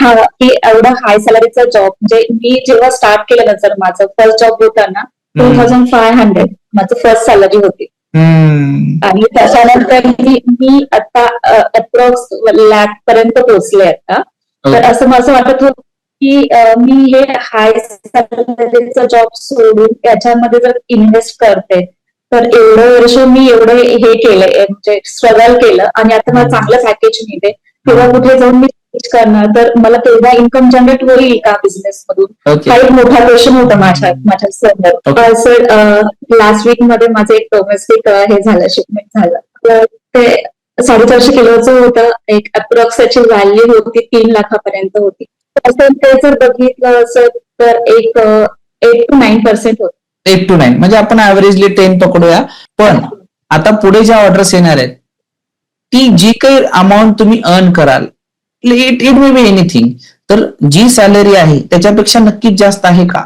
हा की एवढा हाय सॅलरीचा जॉब म्हणजे मी जेव्हा स्टार्ट केलं ना सर माझं फर्स्ट जॉब होता ना टू. थाउजंड फाय हंड्रेड माझं फर्स्ट सॅलरी होती. आणि त्याच्यानंतर मी मी आता अप्रॉक्स लॅक पर्यंत पोहोचले आता तर Okay. असं माझं वाटत होतं की मी हे हाय सॅलरीचा जॉब सोडून त्याच्यामध्ये जर इन्व्हेस्ट करते तर एवढं वर्ष मी एवढं हे केलंय म्हणजे स्ट्रगल केलं आणि आता मला चांगलं पॅकेज मिळते तेव्हा कुठे जाऊन मी करणार तर मला तेवढा इन्कम जनरेट होईल का बिझनेस मधून? हा एक मोठा क्वेश्चन होता माझ्या माझ्या Okay. सर लास्ट वीकमध्ये माझं एक डोमेस्टिक हे झालं शिपमेंट झालं. तर ते साडेचारशे किलोचं होतं एक अप्रॉक्स त्याची व्हॅल्यू होती तीन लाखापर्यंत होती. असं ते जर बघितलं असं तर एक एट टू नाईन पर्सेंट होत. एट टू नाईन म्हणजे आपण ऍव्हरेजली टेन पकडूया. पण आता पुढे ज्या ऑर्डर्स येणार आहेत ती जी काही अमाऊंट तुम्ही अर्न कराल it it may be anything तर जी सॅलरी आहे त्याच्यापेक्षा नक्कीच जास्त आहे का?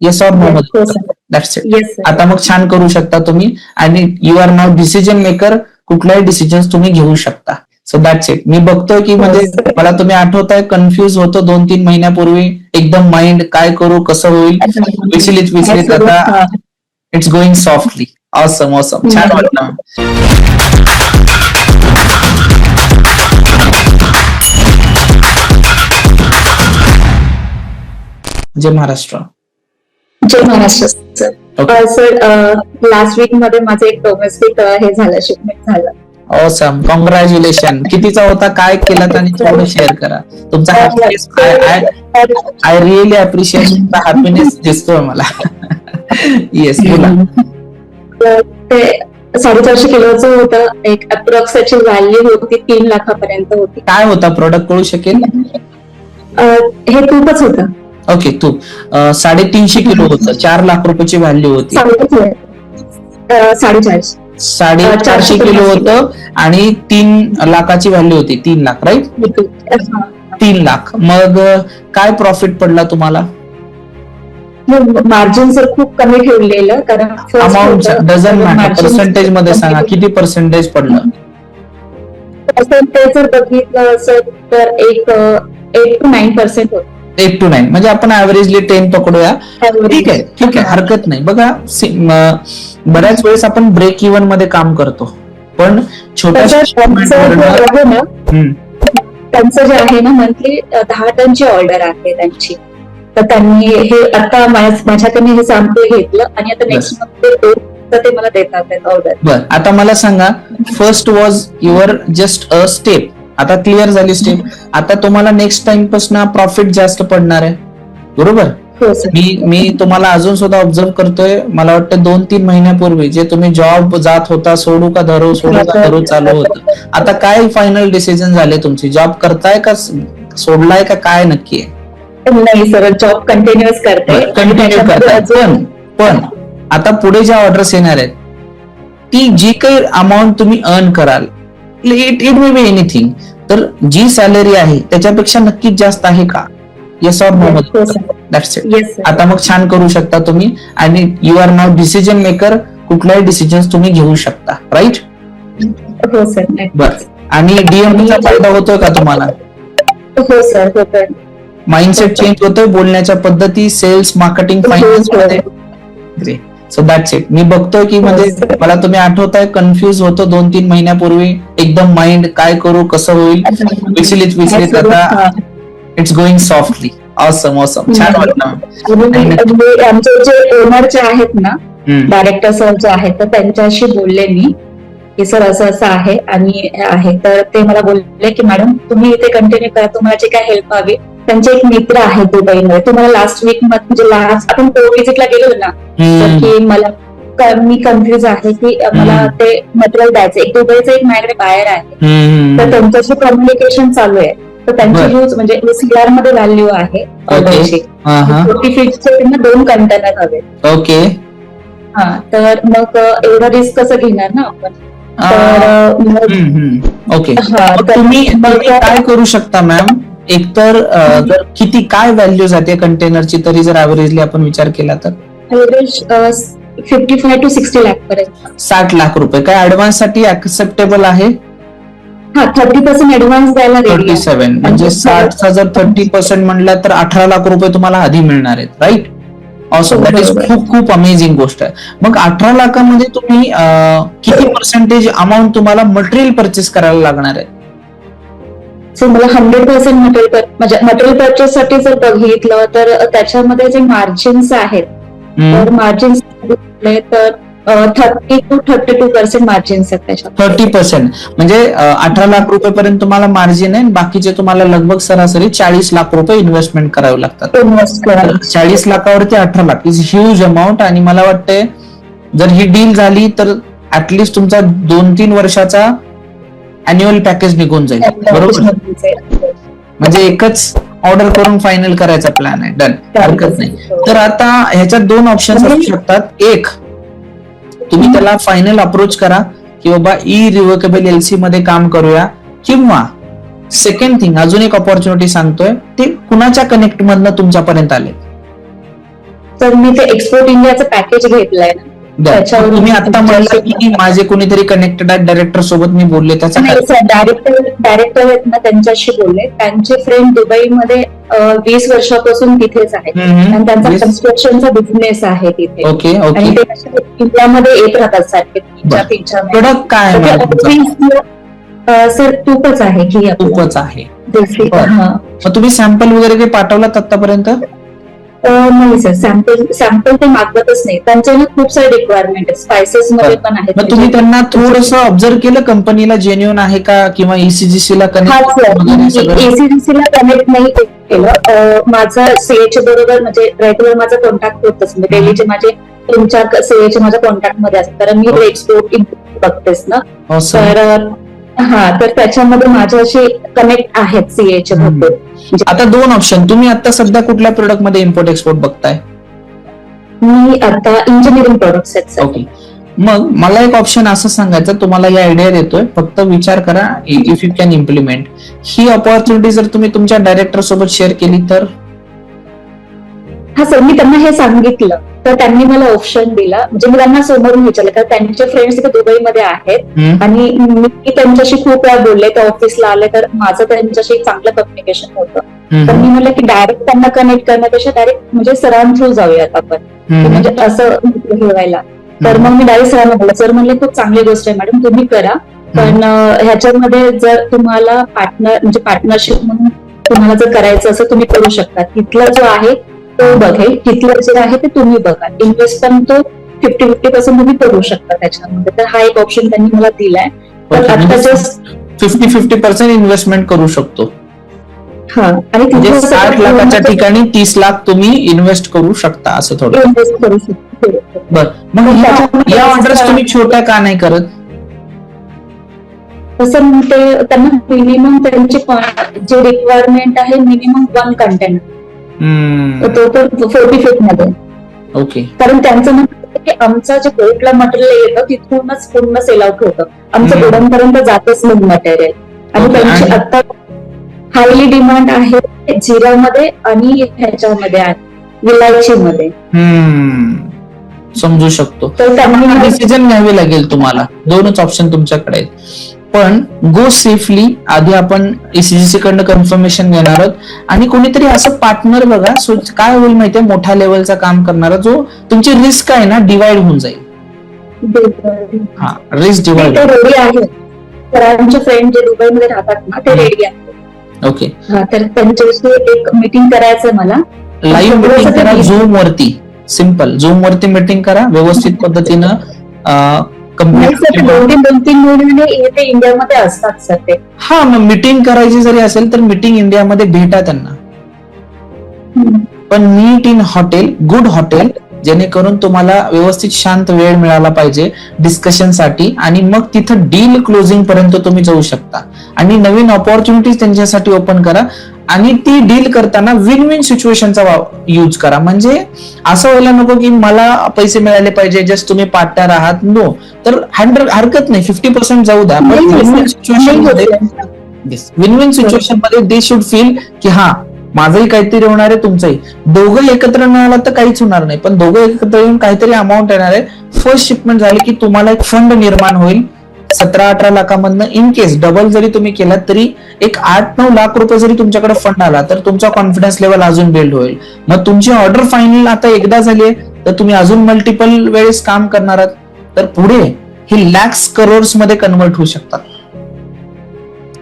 Yes or no that's it आता मग छान करू शकता तुम्ही. आणि you are now decision maker कुठलाही डिसिजन तुम्ही घेऊ शकता. सो दॅट्स इट मी बघतोय की म्हणजे. मला तुम्ही आठवताय कन्फ्युज होतो दोन तीन महिन्यापूर्वी. एकदम माइंड काय करू कसं होईल? विचलित विचलित आता. It's going softly awesome awesome छान वाटलं. जय महाराष्ट्र. जय महाराष्ट्र सर. लास्ट वीकमध्ये माझं एक डोमेस्टिक हे झालं शिपमेंट झालं. ऑसम कॉंग्रॅच्युलेशन कितीचा होता काय केलं आणि थोडं शेअर करा. तुमचा हॅपीनेस आय रिअली अप्रिशिएट तुमचा हॅपीनेस दिसतोय मला. येस बोला. ते साडेचारशे किलोचं होतं. एक अप्रॉक्स त्याची व्हॅल्यू होती तीन लाखापर्यंत होती. काय होता? प्रोडक्ट कळू शकेल? हे खूपच होतं. ओके तू अं, साडेतीनशे किलो होतं. चार लाख रुपयाची व्हॅल्यू होती. साडेचारशे. साडेचारशे साडेचारशे किलो होतं आणि तीन लाखाची व्हॅल्यू होती. तीन लाख राईट. तीन लाख. मग काय प्रॉफिट पडला तुम्हाला? मार्जिन सर खूप कमी ठेवलेलं कारण अमाऊंट. डझन पर्सेंटेजमध्ये सांगा. किती पर्सेंटेज पडलं? पर्सेंटेज जर बघितलं असेल तर एक एट टू नाईन पर्सेंट होत. एट टू नाईन म्हणजे आपण ऍव्हरेजली टेन पकडूया. ठीक आहे ठीक आहे हरकत नाही. बघा बऱ्याच वेळेस आपण ब्रेक इव्हनमध्ये काम करतो. पण छोट्याशा त्यांचं जे आहे ना हम्म, त्यांचं जे आहे ना मंथली दहा टनची ऑर्डर आहे त्यांची. तर त्यांनी हे आता माझ्या- माझ्याकडे हे सॅम्पल घेतलं आणि आता नेक्स्ट मंथ ते मला देतात ऑर्डर बर आता मला सांगा first was your just a step आता क्लिअर झाली स्टेप आता तुम्हाला नेक्स्ट टाइमपासून प्रॉफिट जास्त पडणार आहे. बरोबर? हो मी मी तुम्हाला अजून सुद्धा ऑब्झर्व करतोय. मला वाटतं दोन तीन महिन्यापूर्वी जे तुम्ही जॉब जात होता सोडू का धरू सोडू का धरू चालू होतं. आता काय फायनल डिसिजन झाले तुमची? जॉब करताय का सोडलाय का काय नक्की आहे? नाही सर जॉब कंटिन्युअस करते कंटिन्यू करताय. पण पण आता पुढे ज्या ऑर्डर्स येणार आहेत ती जी काही अमाऊंट तुम्ही अर्न कराल it it may be anything तर जी सॅलरी आहे त्याच्यापेक्षा नक्कीच जास्त आहे का? Yes or no that's it आता मग छान करू शकता तुम्ही. आणि you are now decision maker कुठलाही डिसिजन तुम्ही घेऊ शकता. राईट हो सर बर. आणि डीएम चा फायदा होतोय का तुम्हाला? हो सर हो सर माइंडसेट चेंज होतोय बोलण्याच्या पद्धती सेल्स मार्केटिंग फायनान्समध्ये. सो दॅट्स इट मी बघतोय की म्हणजे मला तुम्ही आठवताय कन्फ्युज होतो दोन तीन महिन्यापूर्वी. एकदम माइंड काय करू कसं होईल? विचलित विचलित आता it's going softly awesome awesome छान वाटलं. आमचे जे ओनर जे आहेत ना. डायरेक्टर सर जे आहेत तर त्यांच्याशी बोलले मी की सर असं असं आहे आणि आहे. तर ते मला बोलले की मॅडम तुम्ही इथे कंटिन्यू करा. तुम्हाला जे काय हेल्प हवी त्यांचे एक मित्र आहेत दुबईमध्ये. तुम्हाला लास्ट वीक म्हणजे लास्ट आपण को विजिटला गेलो ना. की मला मी कन्फ्युज आहे की मला. ते मटेरियल द्यायचं एक दुबईचं एक माझ्याकडे बाहेर आहे. तर त्यांच्याशी कम्युनिकेशन चालू आहे. तर त्यांची. यूज म्हणजे सीआरमध्ये व्हॅल्यू आहे. फोर्टी फीटचे दोन कंटेनर हवे. ओके हा तर मग एवढं रिस्क कसं घेणार ना आपण? तर ओके तुम्ही काय करू शकता मॅम एकतर जर किती काय व्हॅल्यू जाते कंटेनरची तरी जर ऍव्हरेजली आपण विचार केला तर. Average fifty five two sixty lakh पर्यंत. साठ लाख रुपये. काय ऍडव्हान्ससाठी ऍक्सेप्टेबल आहे? हा थर्टी पर्सेंट ऍडव्हान्स द्यायला थर्टी सेव्हन म्हणजे साठचा जर थर्टी पर्सेंट म्हणला तर अठरा लाख रुपये तुम्हाला आधी मिळणार आहेत राईट ऑसम दॅट इज. खूप खूप अमेझिंग गोष्ट आहे. मग अठरा लाखामध्ये तुम्ही किती पर्सेंटेज अमाऊंट तुम्हाला मटेरियल परचेस करायला लागणार आहे? सो मला हंड्रेड पर्सेंट मटेरियल म्हणजे मटेरियल परचेस साठी जर बघितलं तर त्याच्यामध्ये जे मार्जिन्स आहेत. तर मार्जिन्स तर thirty two thirty two percent त्याच्यात. थर्टी पर्सेंट म्हणजे अठरा लाख रुपयेपर्यंत तुम्हाला मार्जिन आहे बाकीचे तुम्हाला लगभग सरासरी चाळीस लाख रुपये इन्व्हेस्टमेंट करावे लागतात. इन्व्हेस्ट चाळीस लाखावरती अठरा लाख इज ह्यूज अमाऊंट आणि मला वाटतंय जर ही डील झाली तर ऍटलिस्ट तुमचा दोन तीन वर्षाचा अॅन्युअल पॅकेज निघून जाईल. बरोबर? म्हणजे एकच ऑर्डर करून फायनल करायचा प्लॅन आहे. डन. हरकत नाही. तर आता ह्याच्यात दोन ऑप्शन असू शकतात. एक तुम्ही त्याला फायनल अप्रोच करा की बाबा ई रिव्हकेबल एलसी मध्ये काम करूया. किंवा सेकंड थिंग अजून एक ऑपॉर्च्युनिटी सांगतोय ते कुणाच्या कनेक्ट मधनं तुमच्यापर्यंत आले? तर मी ते एक्सपोर्ट इंडियाचं पॅकेज घेतलंय ना. त्याच्यावर- तुम्ही आता म्हणला की माझे कोणीतरी कनेक्टेड आहेत डायरेक्टर सोबत मी बोलले त्याचा डायरेक्टर डायरेक्टर आहेत ना त्यांच्याशी बोलले. त्यांचे फ्रेंड दुबईमध्ये वीस वर्षापासून तिथेच आहेत. हम्म, आणि त्यांचा. कन्स्ट्रक्शनचा बिझनेस आहे तिथे. ओके आणि ओके ते इंडियामध्ये येत राहतात सारखे तीन चार. प्रोडक्ट काय आहे सर तूपच आहे आपलं. खूपच आहे. तुम्ही सॅम्पल वगैरे काही पाठवलात आतापर्यंत? नाही सर सॅम्पल सॅम्पल ते मागवतच नाही. त्यांचे ना खूप सारे रिक्वायरमेंट आहेत. स्पायसेस मध्ये पण आहेत. मग तुम्ही त्यांना थोडस ऑब्झर्व केलं? कंपनीला जेन्युन आहे का? किंवा E ईसीजीसी ला सगळं एसीडीसी ला कनेक्ट नाही केलं. माझा सीएच बरोबर म्हणजे रेग्युलर माझा कॉन्टॅक्ट होतच. म्हणजे डेलीचे माझे तीन चार सीएच माझ्या कॉन्टॅक्टमध्ये असतात. कारण मी एक्सपोर्ट इम्पोर्ट बघतेस ना. तर हा तर त्याच्यामध्ये माझ्याशी कनेक्ट आहेत सीएच. भरपूर आता दोन ऑप्शन तुम्ही आता सध्या कुठल्या प्रोडक्टमध्ये इम्पोर्ट एक्सपोर्ट बघताय? मी आता इंजिनिअरिंग प्रोडक्ट्स आहेत सर. ओके मग मला एक ऑप्शन असं सांगायचं तुम्हाला या आयडिया देतोय. फक्त विचार करा इफ यू कॅन इम्प्लिमेंट ही ऑपॉर्च्युनिटी जर तुम्ही तुमच्या डायरेक्टर सोबत शेअर केली तर? हा सर मी त्यांना हे सांगितलं. तर त्यांनी मला ऑप्शन दिला. म्हणजे मी त्यांना समोरून विचारलं कारण त्यांचे फ्रेंड्स इथे दुबईमध्ये आहेत. आणि मी त्यांच्याशी खूप वेळा बोलले त्या ऑफिसला आले तर माझं त्यांच्याशी एक चांगलं कम्युनिकेशन होतं. तर मी म्हणलं की डायरेक्ट त्यांना कनेक्ट करण्यापेक्षा डायरेक्ट म्हणजे सरां थ्रू जाऊयात आपण. म्हणजे असं हे व्हायला तर मग मी डायरेक्ट सरांना बोलले सर म्हणले खूप चांगली गोष्ट आहे मॅडम तुम्ही करा. पण ह्याच्यामध्ये जर तुम्हाला पार्टनर म्हणजे पार्टनरशिप म्हणून तुम्हाला जर करायचं असं तुम्ही करू शकता. तिथला जो आहे तो बघेल तिथलं जे आहे ते तुम्ही बघा. इन्व्हेस्ट पण तो फिफ्टी फिफ्टी पर्सेंट तुम्ही करू शकता त्याच्यामध्ये. तर हा एक ऑप्शन त्यांनी मला दिलाय. तर आता म्हणजे just fifty fifty percent investment करू शकतो. हा आणि म्हणजे साठ लाखाच्या ठिकाणी तीस लाख तुम्ही इन्व्हेस्ट करू शकता असं थोडं. इन्व्हेस्ट करू शकतो. बर. मग या- ऑर्डर्स तुम्ही छोट्या का नाही करत? तसं ते त्यांना मिनिमम त्यांची जे रिक्वायरमेंट आहे मिनिमम वन कंटेनर तो तर फोर्टी फीटमध्ये. ओके कारण त्यांचं म्हणणं की आमचं जे बोटला मटेरियल येतं तिथूनच पूर्ण सेल आउट होतं. आमचं हम्म. गोडाऊनपर्यंत जातच नाही मटेरियल आणि त्यांची आता हायली डिमांड आहे जिरामध्ये आणि ह्याच्यामध्ये आहे विलायचीमध्ये हम्म. समजू शकतो. तर त्यांनी डिसिजन घ्यावे लागेल तुम्हाला. दोनच ऑप्शन तुमच्याकडे आहेत. पण गो सेफली आधी आपण ईसीजीसी कडनं कन्फर्मेशन घेणार आहोत. आणि कोणीतरी असं पार्टनर बघा सो काय होईल माहितीये मोठ्या लेवलचा काम करणारा जो तुमची रिस्क आहे ना डिवाइड होऊन जाईल. हा रिस्क डिवाइड रेडी सरांचे फ्रेंड जे दुबईमध्ये राहतात ना ते रेडी आहेत ओके हा, तर त्यांच्याशी एक मीटिंग करायचं मला. लाईव्ह मीटिंग करा. झूम वरती. सिंपल झूम वरती मीटिंग करा व्यवस्थित पद्धतीनं नाही सर ते कंप्लीट दोन तीन दोन तीन महिने येते इंडियामध्ये असतात सर ते. हा मग मीटिंग करायची जरी असेल तर मीटिंग इंडियामध्ये भेटा त्यांना. पण नीट इन हॉटेल गुड हॉटेल जेणेकरून तुम्हाला व्यवस्थित शांत वेळ मिळाला पाहिजे डिस्कशनसाठी आणि मग तिथं डील क्लोजिंग पर्यंत तुम्ही जाऊ शकता. आणि नवीन ऑपॉर्च्युनिटीज त्यांच्यासाठी ओपन करा. आणि ती डील करताना विन विन सिच्युएशनचा यूज करा. म्हणजे असं व्हायला नको की मला पैसे मिळाले पाहिजे जस्ट तुम्ही पार्टनर आहात. नो तर हंड्रेड हरकत नाही. फिफ्टी पर्सेंट जाऊ द्या. पण विन. सिच्युएशनमध्ये विन विन सिच्युएशनमध्ये दे शुड फील की हा माझंही काहीतरी होणार आहे तुमचंही. दोघं एकत्र न आला तर काहीच होणार नाही. पण दोघं एकत्र येऊन काहीतरी अमाऊंट येणार आहे. फर्स्ट शिपमेंट झाली की तुम्हाला एक फंड निर्माण होईल. सतरा अठरा लाखामधनं इन केस डबल जरी तुम्ही केलात तरी एक आठ नऊ लाख रुपये जरी तुमच्याकडे फंड आला तर तुमचा कॉन्फिडन्स लेवल अजून बिल्ड होईल. मग तुमची ऑर्डर फायनल आता एकदा झाली आहे तर तुम्ही अजून मल्टिपल वेळेस काम करणार आहात. तर पुढे हे लॅक्स करोड्समध्ये कन्वर्ट होऊ शकतात.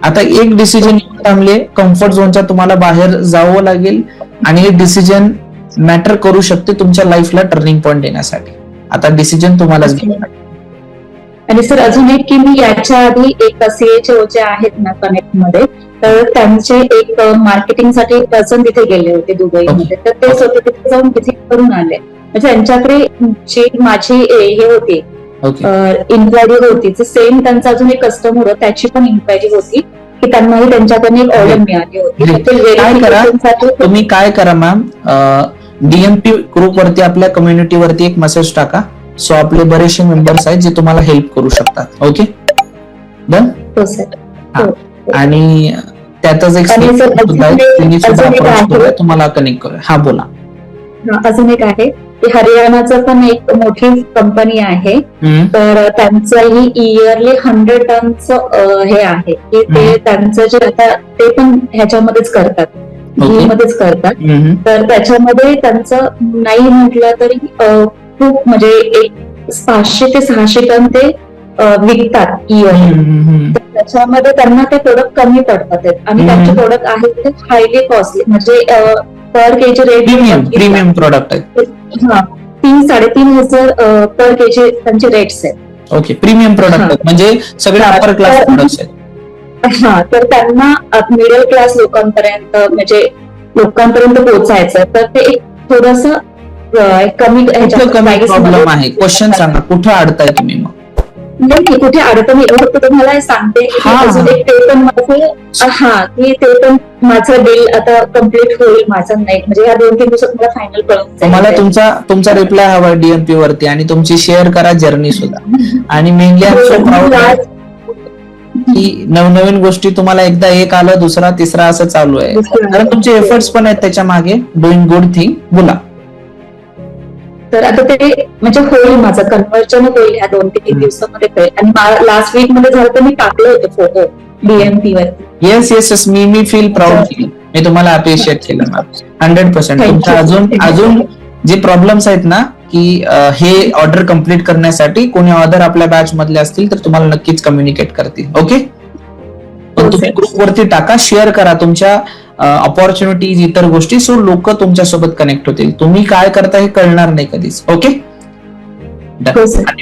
आता एक डिसिजन थांबले कम्फर्ट झोनच्या तुम्हाला बाहेर जावं लागेल आणि हे डिसिजन मॅटर करू शकते तुमच्या लाईफला टर्निंग पॉईंट देण्यासाठी. आता डिसिजन तुम्हालाच घ्यावं लागेल आणि सर अजून एक की मी याच्या आधी एक सीएचओ जे आहेत ना कनेक्टमध्ये तर त्यांचे एक मार्केटिंगसाठी पर्सन तिथे गेले होते दुबईमध्ये. तर ते स्वतः तिथे जाऊन व्हिजिट करून आले. म्हणजे त्यांच्याकडे जी माझी हे होती इन्क्वायरी होती सेम त्यांचा अजून एक कस्टमर होता त्याची पण इन्क्वायरी होती की त्यांनाही त्यांच्याकडून एक ऑर्डर मिळाली होती. तुम्ही काय करा मॅम डीएमपी ग्रुप वरती आपल्या कम्युनिटी वरती एक मेसेज टाका. सो आपले बरेचसे मेंबर्स आहेत जे तुम्हाला हेल्प करू शकतात. ओके डन हो, sir. आणि त्यातच एक तुम्हाला कनेक्ट करूया. हा बोला. हा, अजून एक आहे. की हरियाणाचं पण एक मोठी कंपनी आहे. तर त्यांचंही इयरली हंड्रेड टनचं हे आहे. की ते. त्यांचं जे आता ते पण ह्याच्यामध्येच करतात. मध्येच करतात. तर त्याच्यामध्ये त्यांचं नाही म्हटलं तरी खूप म्हणजे एक पाचशे ते सहाशे टन ते विकतात हम्म, हम्म. त्याच्यामध्ये त्यांना ते प्रोडक्ट कमी पडतात आहेत. आणि. त्यांचे प्रोडक्ट आहेत ते हायली कॉस्टली म्हणजे per KG premium rate premium product आहे हा तीन साडेतीन हजार पर केजी त्यांचे रेट्स आहेत. ओके प्रीमियम प्रोडक्ट म्हणजे सगळे अपर क्लास प्रोडक्ट्स आहेत. हा तर त्यांना मिडल क्लास लोकांपर्यंत म्हणजे लोकांपर्यंत पोहोचायचं तर ते एक थोडस कमी प्रॉब्लेम आहे? क्वेश्चन सांगा. कुठं अडताय तुम्ही मग? नाही कुठे अडतं मी? एवढं फक्त तुम्हाला हे सांगते की हा. ते पण माझं हा की ते पण माझं डील आता कंप्लीट होईल माझं नाही. म्हणजे या दोन तीन दिवसात मला फायनल कळून. मला तुमचा तुमचा रिप्लाय हवा डीएमपी वरती आणि तुमची शेअर करा जर्नी सुद्धा. आणि मेनली आज- की नवनवीन गोष्टी तुम्हाला एकदा एक आलं दुसरा तिसरा असं चालू आहे. कारण तुमचे एफर्ट्स पण आहेत त्याच्यामागे. डुईंग गुड थिंग बोला. तर आता ते म्हणजे होईल माझं कन्व्हर्जन होईल ह्या दोन ते तीन दिवसामध्ये आणि लास्ट वीकमध्ये झालं तर मी टाकलं होतं फोटो डीएमपी वरती येस येस येस मी मी फील प्राऊड मी तुम्हाला अप्रिशिएट केलं हंड्रेड पर्सेंट you. अजून अजून जे प्रॉब्लेम्स आहेत ना की हे ऑर्डर कंप्लीट करण्यासाठी कोणी ऑर्डर आपल्या बॅच मधले असतील तर तुम्हाला नक्कीच कम्युनिकेट करतील. ओके तुम्ही sir. ग्रुप वरती टाका शेअर करा तुमच्या ऑपॉर्च्युनिटीज इतर गोष्टी सो लोक तुमच्यासोबत कनेक्ट होतील. तुम्ही काय करता हे कळणार नाही कधीच. ओके.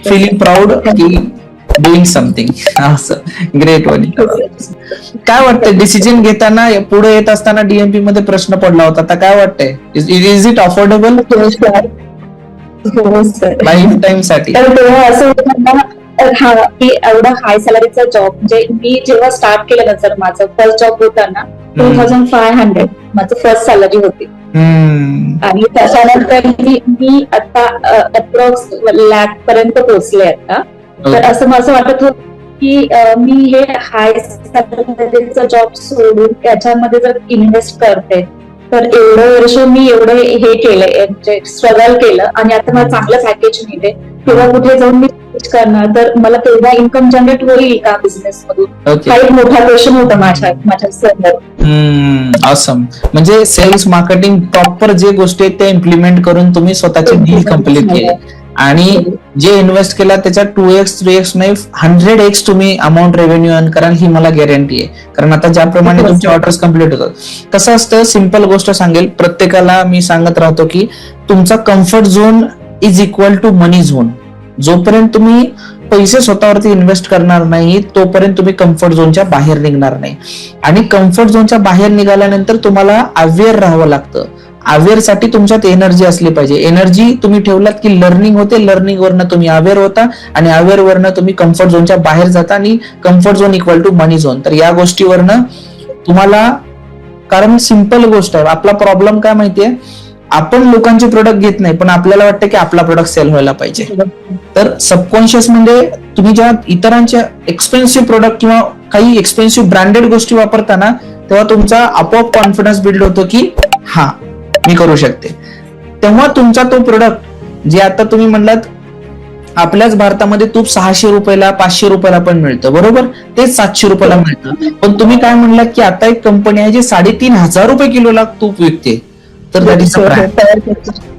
फिलिंग प्राऊड की डुईंग समथिंग असं ग्रेट वन काय वाटतंय? डिसिजन घेताना पुढे येत असताना डीएमपी मध्ये प्रश्न पडला होता. आता काय वाटतंय? इज इट अफोर्डेबल लाईफ टाइमसाठी. असं हा की एवढा हाय सॅलरीचा जॉब म्हणजे मी जेव्हा स्टार्ट केलं ना सर माझं फर्स्ट जॉब होता ना टू थाउजंड फाय हंड्रेड माझं फर्स्ट सॅलरी होती. आणि त्याच्यानंतर मी मी आता अप्रॉक्स लॅक पर्यंत पोहोचले आता. तर असं माझं वाटत होत की मी हे हाय सॅलरीचा जॉब सोडून त्याच्यामध्ये जर इन्व्हेस्ट करते तर एवढं वर्ष मी एवढं हे केलंय म्हणजे स्ट्रगल केलं. आणि आता मला चांगलं पॅकेज मिळते तेव्हा कुठे जाऊन मी करणार तर मला तेवढा इन्कम जनरेट होईल का बिझनेस मधून? हा एक मोठा क्वेश्चन होता माझ्या माझ्या ऑसम म्हणजे सेल्स मार्केटिंग प्रॉपर जे गोष्टी आहेत त्या इम्प्लिमेंट करून तुम्ही स्वतःची डील कंप्लीट केली. आणि जे इन्व्हेस्ट केला त्याच्या टू एक्स थ्री एक्स नाही हंड्रेड एक्स तुम्ही अमाऊंट रेव्हेन्यू अर्न कराल ही मला गॅरंटी आहे. कारण आता ज्याप्रमाणे हो, तुमचे sir. ऑर्डर्स कंप्लीट होतात. कसं असतं सिंपल गोष्ट सांगेल. प्रत्येकाला मी सांगत राहतो की तुमचा comfort zone is equal to money zone जोपर्यंत तुम्ही पैसे स्वतःवरती इन्व्हेस्ट करणार नाही तोपर्यंत तुम्ही कम्फर्ट झोनच्या बाहेर निघणार नाही. आणि कम्फर्ट झोनच्या बाहेर निघाल्यानंतर तुम्हाला अवेअर राहावं लागतं. अवेअरसाठी तुमच्यात एनर्जी असली पाहिजे. एनर्जी तुम्ही ठेवलात की लर्निंग होते लर्निंग वरनं तुम्ही अवेअर होता आणि अवेअर वरनं तुम्ही कम्फर्ट झोनच्या बाहेर जाता आणि comfort zone equal to money zone तर या गोष्टीवरनं तुम्हाला कारण सिंपल गोष्ट आहे. आपला प्रॉब्लेम काय माहितीये? आपण लोकांचे प्रोडक्ट घेत नाही पण आपल्याला वाटतं की आपला प्रोडक्ट सेल व्हायला पाहिजे. तर सबकॉन्शियस म्हणजे तुम्ही जेव्हा इतरांच्या एक्सपेन्सिव्ह प्रोडक्ट किंवा काही एक्सपेन्सिव्ह ब्रँडेड गोष्टी वापरताना तेव्हा तुमचा आपोआप कॉन्फिडन्स बिल्ड होतो की हा मी करू शकते. तेव्हा तुमचा तो प्रोडक्ट जे आता तुम्ही म्हणलात आपल्याच भारतामध्ये तूप सहाशे रुपयाला पाचशे रुपयाला पण मिळतं बरोबर? तेच सातशे रुपयाला मिळतं. पण तुम्ही काय म्हणलात की आता एक कंपनी आहे जी साडेतीन हजार रुपये किलोला तूप विकते. तर that is a brand.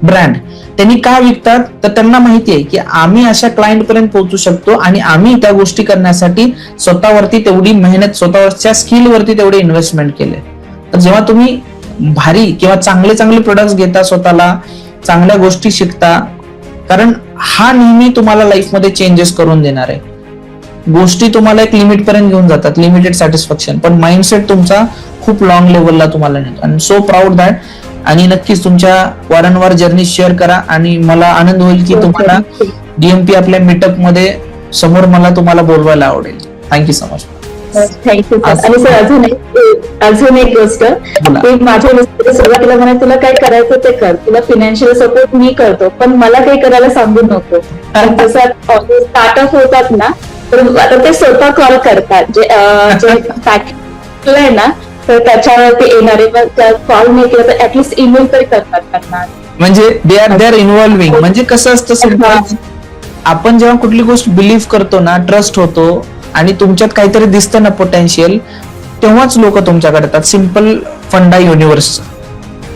Brand त्यांनी का विकतात? तर त्यांना माहिती आहे की आम्ही अशा क्लायंट पर्यंत पोहोचू शकतो आणि आम्ही त्या गोष्टी करण्यासाठी स्वतःवरती तेवढी मेहनत स्वतःवरच्या स्किल वरती तेवढे इन्व्हेस्टमेंट केले. तर जेव्हा तुम्ही भारी किंवा चांगले चांगले प्रोडक्ट्स घेता स्वतःला चांगल्या गोष्टी शिकता कारण हा नेहमी तुम्हाला लाईफमध्ये चेंजेस करून देणार आहे. गोष्टी तुम्हाला एक लिमिट पर्यंत घेऊन जातात लिमिटेड सॅटिस्फॅक्शन पण माइंडसेट तुमचा खूप लॉंग लेवलला तुम्हाला नेतो. आणि सो प्राऊड दॅट आणि नक्कीच तुमच्या वारंवार जर्नी शेअर करा आणि मला आनंद होईल की तुम्हाला डीएमपी आपल्या मीटअपमध्ये समोर मला तुम्हाला बोलवायला आवडेल. Thank you so much thank you sir आणि सर अजून एक अजून एक गोष्ट. माझ्या सुरुवातीला म्हणे तुला काय करायचं ते कर. तुला फायनान्शियल सपोर्ट मी करतो पण मला काही करायला सांगू नको. कारण जसं स्टार्टअप होतात ना तर आता ते स्वतः कॉल करतात. जे पॅकेज आहे ना तर त्याच्यावरती येणारे कॉल नाही केलं तर ऍटलिस्ट ईमेल तरी करतात त्यांना. म्हणजे they are they are involving म्हणजे कसं असतं simple, आपण जेव्हा कुठली गोष्ट बिलीव्ह करतो ना ट्रस्ट होतो आणि तुमच्यात काहीतरी दिसतं ना पोटेन्शियल तेव्हाच लोक तुमच्याकडे येतात. सिंपल फंडा युनिव्हर्स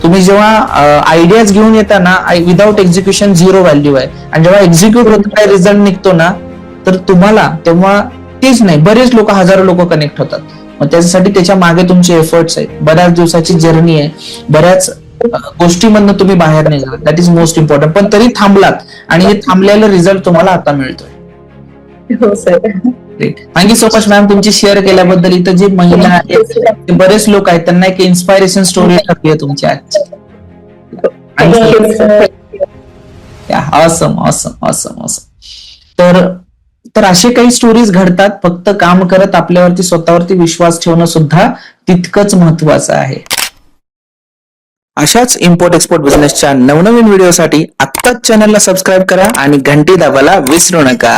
तुम्ही जेव्हा आयडियाज घेऊन येता ना विदाउट एक्झिक्युशन झिरो व्हॅल्यू आहे. आणि जेव्हा एक्झिक्यूट होत काय रिझल्ट निघतो ना तर तुम्हाला तेव्हा तेच नाही. बरेच लोक हजारो लोक कनेक्ट होतात. मग त्याच्यासाठी त्याच्यामागे तुमचे एफर्ट्स आहेत. बऱ्याच दिवसाची जर्नी आहे. बऱ्याच गोष्टीमधनं तुम्ही बाहेर निघाला दॅट इज मोस्ट इम्पॉर्टंट पण तरी थांबलात. आणि हे थांबलेला रिझल्ट तुम्हाला आता मिळतोय. हो sir. Thank you so much ma'am तुमची शेअर केल्याबद्दल इथं जे महिला आहेत ते बरेच लोक आहेत. त्यांना एक इन्स्पायरेशन स्टोरी टाकली आहे तुमची आजची. ऑसम ऑसम ऑसम ऑसम तर तर असे काही स्टोरीज घडतात फक्त काम करत आपल्यावरती स्वतःवरती विश्वास ठेवणं सुद्धा तितकंच महत्वाचं आहे. अशाच इम्पोर्ट एक्सपोर्ट बिझनेसच्या नवनवीन व्हिडिओसाठी आत्ताच चॅनलला सबस्क्राईब करा आणि घंटी दाबायला विसरू नका.